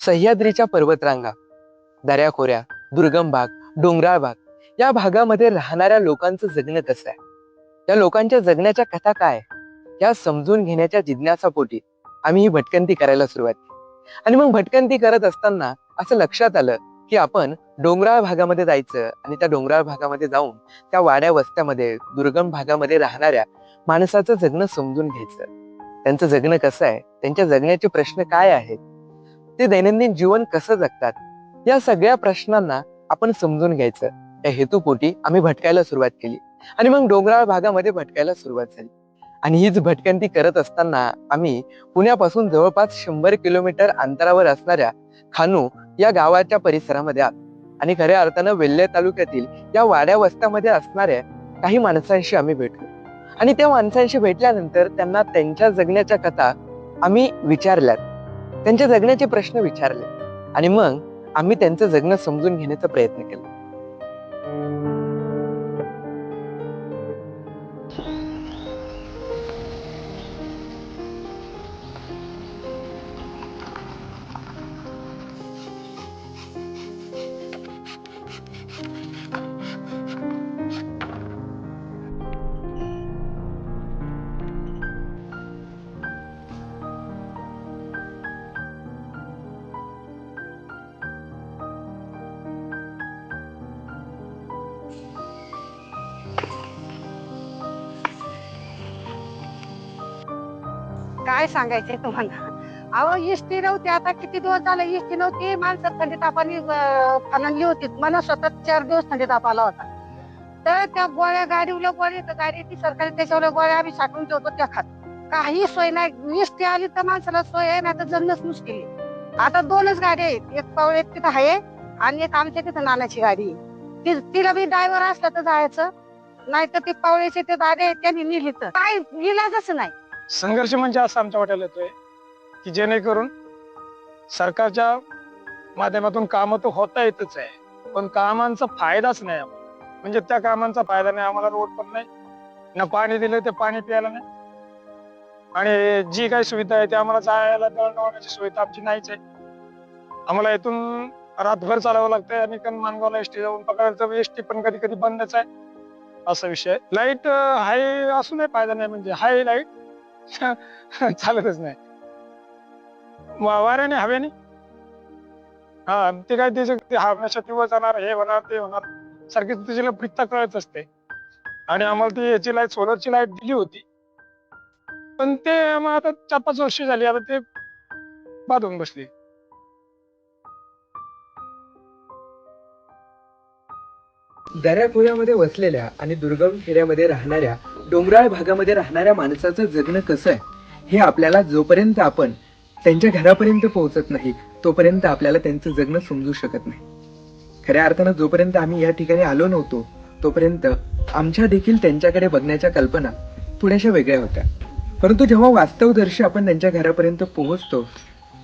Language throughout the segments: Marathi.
सह्याद्रीच्या पर्वतरांगा दऱ्याखोऱ्या दुर्गम भाग डोंगराळ भाग या भागामध्ये राहणाऱ्या लोकांचं जगणं कसं आहे? या लोकांच्या जगण्याच्या कथा काय या समजून घेण्याच्या जिज्ञासापोटी आम्ही ही भटकंती करायला सुरुवात केली. आणि मग भटकंती करत असताना असं लक्षात आलं की आपण डोंगराळ भागामध्ये जायचं आणि त्या डोंगराळ भागामध्ये जाऊन त्या वाड्या वस्त्यामध्ये दुर्गम भागामध्ये राहणाऱ्या माणसाचं जगणं समजून घ्यायचं. त्यांचं जगणं कसं आहे? त्यांच्या जगण्याचे प्रश्न काय आहेत? ते दैनंदिन जीवन कसं जगतात? या सगळ्या प्रश्नांना आपण समजून घ्यायचं. या हेतूपोटी आम्ही भटकायला सुरुवात केली. आणि मग डोंगराळ भागामध्ये भटकायला सुरुवात झाली. आणि हीच भटकंती करत असताना आम्ही पुण्यापासून जवळपास शंभर किलोमीटर अंतरावर असणाऱ्या खानू या गावाच्या परिसरामध्ये आलो. आणि खऱ्या अर्थानं वेल्हे तालुक्यातील या वाड्या वस्त्यामध्ये असणाऱ्या काही माणसांशी आम्ही भेटलो. आणि त्या माणसांशी भेटल्यानंतर त्यांना त्यांच्या जगण्याच्या कथा आम्ही विचारल्यात. त्यांच्या जगण्याचे प्रश्न विचारले. आणि मग आम्ही त्यांचं जगणं समजून घेण्याचा प्रयत्न केला. काय सांगायचंय तुम्हाला? अहो इष्टी नव्हती आता किती दिवस झाले इष्टी नव्हती? माणसं थंडी तापाने फानली होती. मला स्वतः चार दिवस थंडी ताप आला होता. तर त्या गोळ्या गाडीवल्या गोळ्या तर गाडी ती सरकारी त्याच्यावर गोळ्या आम्ही साठवून ठेवतो त्या खात. काही सोय नाही. इष्टी आली तर माणसाला सोय आहे नाही तर जगणंच मुश्किल आता दोनच गाड्या आहेत. एक पाऊल एक तिथं आहे आणि एक आमच्या तिथं नानाची गाडी ती तिला बी ड्रायव्हर असला तर जायचं. नाही तर ती पावळेचे ते दादे आहेत त्यांनी नेली तर. काय इलाजच नाही. संघर्ष म्हणजे असं आमच्या वाट्याला येतोय की जेणेकरून सरकारच्या माध्यमातून कामं तर होता येतच आहे पण कामांचा फायदाच नाही आम्हाला. म्हणजे त्या कामांचा फायदा नाही आम्हाला रोड पण नाही ना पाणी दिलं ते पाणी प्यायला नाही. आणि जी काही सुविधा आहे ती आम्हाला जायला दळणवळणाची सुविधा आमची नाहीच आहे. आम्हाला इथून रातभर चालावं लागतंय आणि कारण मानगावला एसटी जाऊन पकडायचं एसटी पण कधी कधी बंदच आहे असा विषय लाइट हाय असूनही फायदा नाही म्हणजे हाय लाइट चालतच नाही. वा- वाऱ्याने हवेने? हा ते काय त्याचे ते हवेच्या जाणार हे होणार ते होणार सारखी तिची फिरता कळत असते. आणि आम्हाला ती याची लाइट सोलरची लाइट दिली होती. पण ते मग आता चार पाच वर्ष झाली आता ते बाद होऊन बसली. दऱ्याखोऱ्यामध्ये वसलेल्या आणि दुर्गम खेड्यामध्ये राहणाऱ्या डोंगराळ भागामध्ये राहणाऱ्या माणसाचं जगणं कसं आहे हे आपल्याला जोपर्यंत आपण त्यांच्या घरापर्यंत पोहोचत नाही तोपर्यंत आपल्याला त्यांचं जगणं समजू शकत नाही. खऱ्या अर्थानं जोपर्यंत आम्ही या ठिकाणी आलो नव्हतो तोपर्यंत आमच्या देखील त्यांच्याकडे बघण्याच्या कल्पना थोड्याशा वेगळ्या होत्या. परंतु जेव्हा वास्तवदर्शी आपण त्यांच्या घरापर्यंत पोहोचतो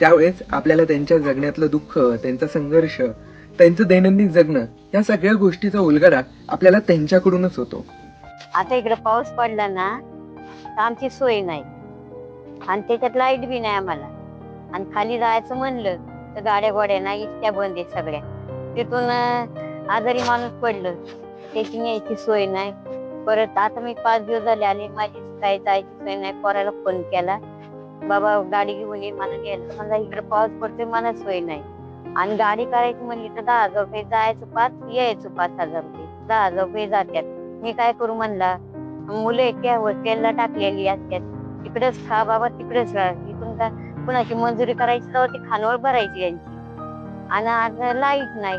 त्यावेळेस आपल्याला त्यांच्या जगण्यातलं दुःख त्यांचा संघर्ष त्यांचं दैनंदिन जगणं या सगळ्या गोष्टीचा उलगडा आपल्याला त्यांच्याकडूनच होतो. आता इकडे पाऊस पडला ना तर आमची सोय नाही. आणि त्याच्यात लाइट बी नाही आम्हाला. आणि खाली जायचं म्हणलं तर गाड्या गोड्या नाही इतक्या बंद आहेत सगळ्या. तिथून आजारी माणूस पडलं. त्याची न्यायची सोय नाही. परत आता मी पाच दिवस झाले आले माझी काही जायची सोय नाही. पोराला फोन केला. बाबा गाडी घेऊन ये मला गेलं मला इकडे पाऊस पडतोय मला सोय नाही. आणि गाडी करायची म्हणली तर दहा हजार रुपये जायचं पाच यायचं पाच हजार रुपये. दहा हजार रुपये जात्यात मी काय करू म्हणला? मुलं एकट्या हॉस्टेलला टाकलेली असतात. तिकडेच खा बाबा तिकडेच राहा. इथून का कुणाची मंजुरी करायची तर ती खानवळ भरायची यांची. आणि आता लाइट नाही.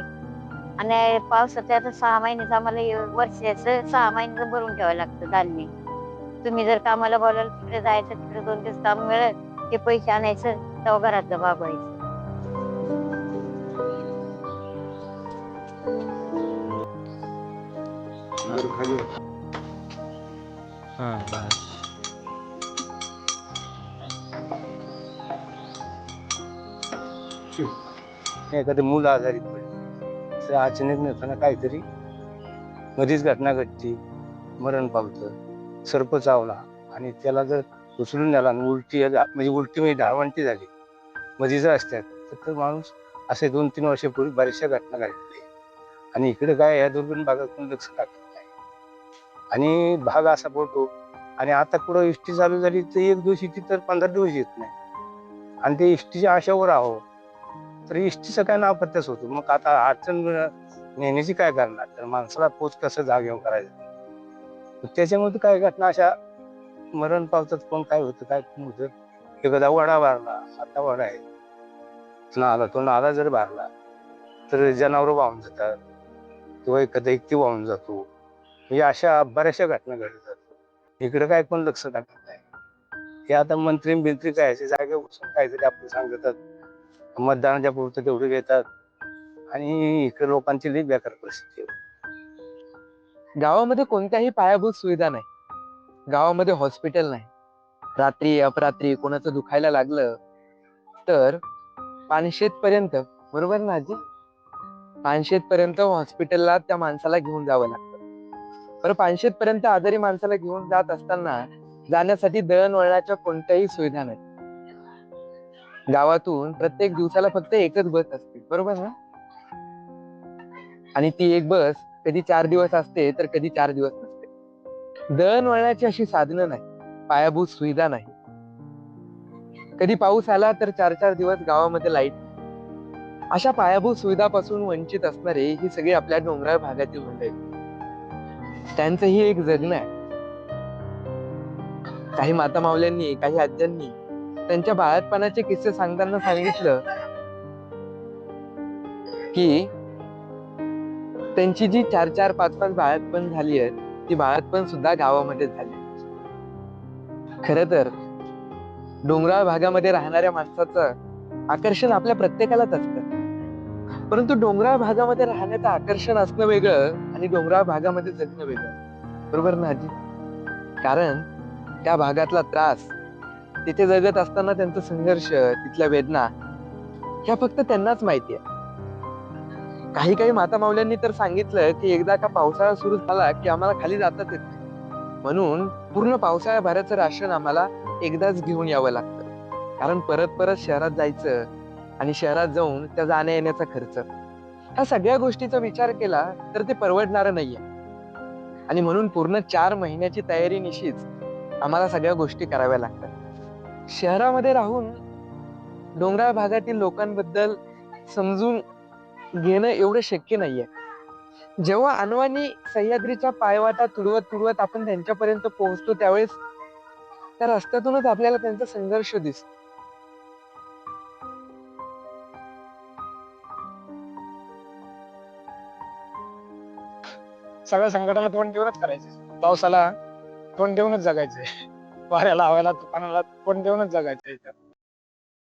आणि पावसाचं आता सहा महिन्याचं आम्हाला वर्षाचं सहा महिन्याचं भरून ठेवावं लागतं धान्य तुम्ही जर कामाला बोलावलं तिकडे जायचं तिकडे दोन दिवस काम मिळत ते पैसे आणायचं तेव्हा घरातलं एखादं मूल आजारी पडले. तर अचानक नसताना काहीतरी मधीच घटना घडती मरण पावतं सर्प चावला. आणि त्याला जर उचलून नेला आणि उलटी म्हणजे उलटी म्हणजे धावणती झाली. मधीच असतात. तर तो माणूस असे दोन तीन वर्षापूर्वी बऱ्याचशा घटना घडल्या. आणि इकडे काय या दुर्गम भागात कोणी लक्ष टाकत नाही आणि भाग असा पडतो. आणि आता कुठं इष्टी चालू झाली तर एक दिवस येते तर पंधरा दिवस येत नाही. आणि ते इष्टीच्या आशावर आहो. तर इष्टीचं काय नाव होतो. मग आता अडचण नेण्याची काय करणार? तर माणसाला पोच कसं जागेवर करायचं? त्याच्यामध्ये काय घटना अशा मरण पावतात. पण काय होतं काय होतं? एखादा वडा भरला आता वडा आहे. नाला तो नाला जर भरला तर जनावर वाहून जातात. किंवा एखादा एकटी वाहून जातो. म्हणजे अशा बऱ्याचशा घटना घडतात इकडे काय पण लक्ष टाकत नाही. हे आता मंत्री बिंत्री काय असे जागे बसून काहीतरी आपलं सांगतात. मतदानाच्या पुरतं तेवढे घेतात. आणि इकडे लोकांची लई बेकार परिस्थिती गावामध्ये कोणत्याही पायाभूत सुविधा नाही. गावामध्ये हॉस्पिटल नाही. रात्री अपरात्री कोणाचं दुखायला लागलं तर पानशेत पर्यंत बरोबर ना आजी? पानशेत पर्यंत हॉस्पिटलला त्या माणसाला घेऊन जावं लागतं. बरं पानशेत पर्यंत आजारी माणसाला घेऊन जात असताना जाण्यासाठी दळणवळणाच्या कोणत्याही सुविधा नाही गावातून प्रत्येक दिवसाला फक्त एकच बस असते बरोबर ना? आणि ती एक बस कधी चार दिवस असते तर कधी चार दिवस नसते. दळणवळणाची अशी साधनं नाही पायाभूत सुविधा नाही कधी पाऊस आला तर चार चार दिवस गावामध्ये लाइट अशा पायाभूत सुविधापासून वंचित असणारे ही सगळी आपल्या डोंगराळ भागातील मंडळी. त्यांचंही एक जगणं आहे. काही माता मावल्यांनी काही आज्यांनी त्यांच्या बाळातपणाचे किस्से सांगताना सांगितलं की त्यांची जी चार चार पाच पाच बाळातपण झाली आहेत ती बाळातपण सुद्धा गावामध्ये झाली खर तर डोंगराळ भागामध्ये राहणाऱ्या माणसाचं आकर्षण आपल्या प्रत्येकालाच असतं. परंतु डोंगराळ भागामध्ये राहण्याचं आकर्षण असणं वेगळं आणि डोंगराळ भागामध्ये जगणं वेगळं. बरोबर ना आजी? कारण त्या भागातला त्रास तिथे जगत असताना त्यांचा संघर्ष तिथल्या वेदना ह्या फक्त त्यांनाच माहिती आहे. काही काही माता माऊल्यांनी तर सांगितलं की एकदा का पावसाळा सुरू झाला की आम्हाला खाली जाताच येत नाही. म्हणून पूर्ण पावसाळ्याभराचं राशन आम्हाला एकदाच घेऊन यावं लागतं. कारण परत परत शहरात जायचं आणि शहरात जाऊन त्या जाण्या येण्याचा खर्च. ह्या सगळ्या गोष्टीचा विचार केला तर ते परवडणारं नाहीये. आणि म्हणून पूर्ण चार महिन्याची तयारी निशीच आम्हाला सगळ्या गोष्टी कराव्या लागतात. शहरामध्ये राहून डोंगराळ भागातील लोकांबद्दल समजून घेणं एवढं शक्य नाहीये. जेव्हा अनवानी सह्याद्रीचा पायवाटा तुडवत तुडवत आपण त्यांच्यापर्यंत पोहोचतो त्यावेळेस त्या रस्त्यातूनच आपल्याला त्यांचा संघर्ष दिसतो. सगळ्या संकटाला तोंड देऊनच करायचे. पावसाला तोंड देऊनच जगायचंय वाऱ्याला हवायला तुफानाला तोंड देऊनच जगायचंय याच्यात